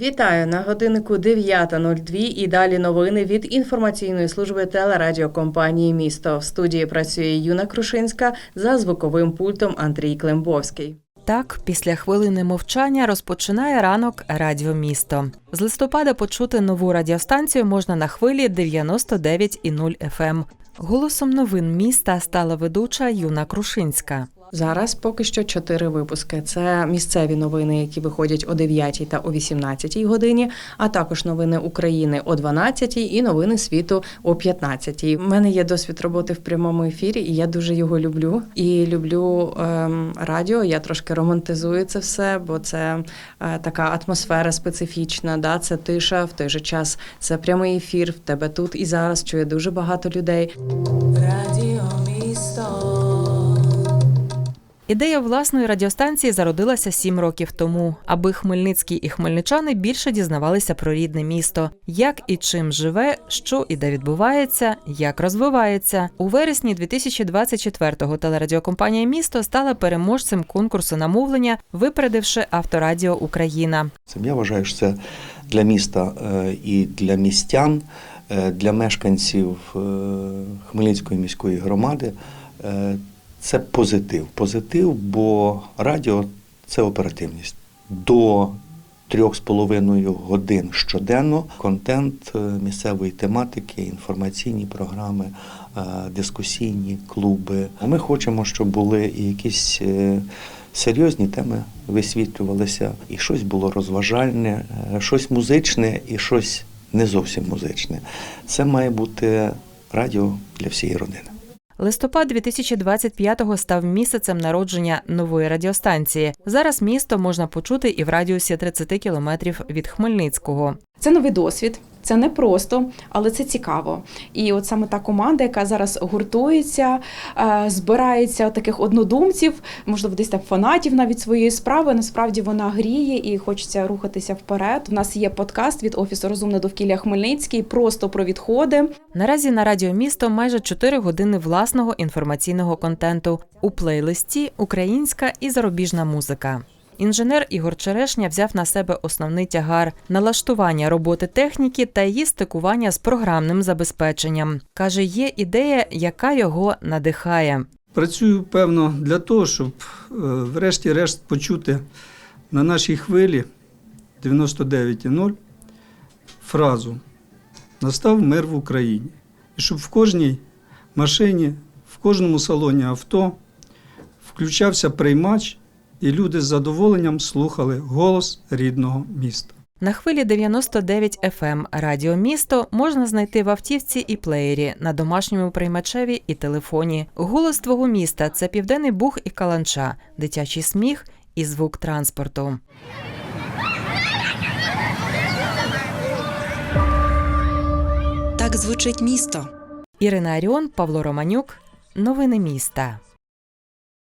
Вітаю на годиннику 9.02 і далі новини від інформаційної служби телерадіокомпанії Місто. В студії працює Юна Крушинська за звуковим пультом Андрій Климбовський. Так, після хвилини мовчання розпочинає ранок Радіо Місто. З листопада почути нову радіостанцію можна на хвилі 99,0 FM. ем. Голосом новин міста стала ведуча Юна Крушинська. Зараз поки що чотири випуски. Це місцеві новини, які виходять о 9 та о 18 годині, а також новини України о 12 і новини світу о 15. У мене є досвід роботи в прямому ефірі, і я дуже його люблю. І люблю ем, радіо. Я трошки романтизую це все, бо це е, така атмосфера специфічна. Да, це тиша в той же час. Це прямий ефір. В тебе тут і зараз чує дуже багато людей. Радіо місто. Ідея власної радіостанції зародилася сім років тому, аби хмельницькі і хмельничани більше дізнавалися про рідне місто, як і чим живе, що і де відбувається, як розвивається. У вересні 2024-го телерадіокомпанія Місто стала переможцем конкурсу на мовлення, випередивши Авторадіо Україна. Я вважаю, що це для міста е, і для містян, е, для мешканців е, Хмельницької міської громади. Це позитив. Позитив, бо радіо це оперативність. До трьох з половиною годин щоденно контент е, місцевої тематики, інформаційні програми, е, дискусійні клуби. Ми хочемо, щоб були і якісь е, серйозні теми висвітлювалися, і щось було розважальне, щось музичне і щось не зовсім музичне. Це має бути радіо для всієї родини. Листопад 2025-го став місяцем народження нової радіостанції. Зараз місто можна почути і в радіусі 30 кілометрів від Хмельницького. Це новий досвід, це не просто, але це цікаво. І от саме та команда, яка зараз гуртується, е, збирається таких однодумців, можливо, десь там фанатів навіть своєї справи. Насправді вона гріє і хочеться рухатися вперед. У нас є подкаст від офісу Розумне довкілля Хмельницький, просто про відходи. Наразі на радіо місто майже 4 години власного інформаційного контенту у плейлисті українська і зарубіжна музика. Інженер Ігор Черешня взяв на себе основний тягар налаштування роботи техніки та її стикування з програмним забезпеченням. каже, є ідея, яка його надихає. Працюю, певно, для того, щоб е, врешті-решт почути на нашій хвилі 99,0 фразу Настав мир в Україні. І щоб в кожній машині, в кожному салоні авто включався приймач, і люди з задоволенням слухали голос рідного міста. На хвилі 99 FM ем Радіо Місто можна знайти в автівці і плеєрі, на домашньому приймачеві і телефоні. Голос твого міста це південний бух і каланча, дитячий сміх і звук транспорту. Так звучить місто. Ірина Аріон, Павло Романюк. Новини міста.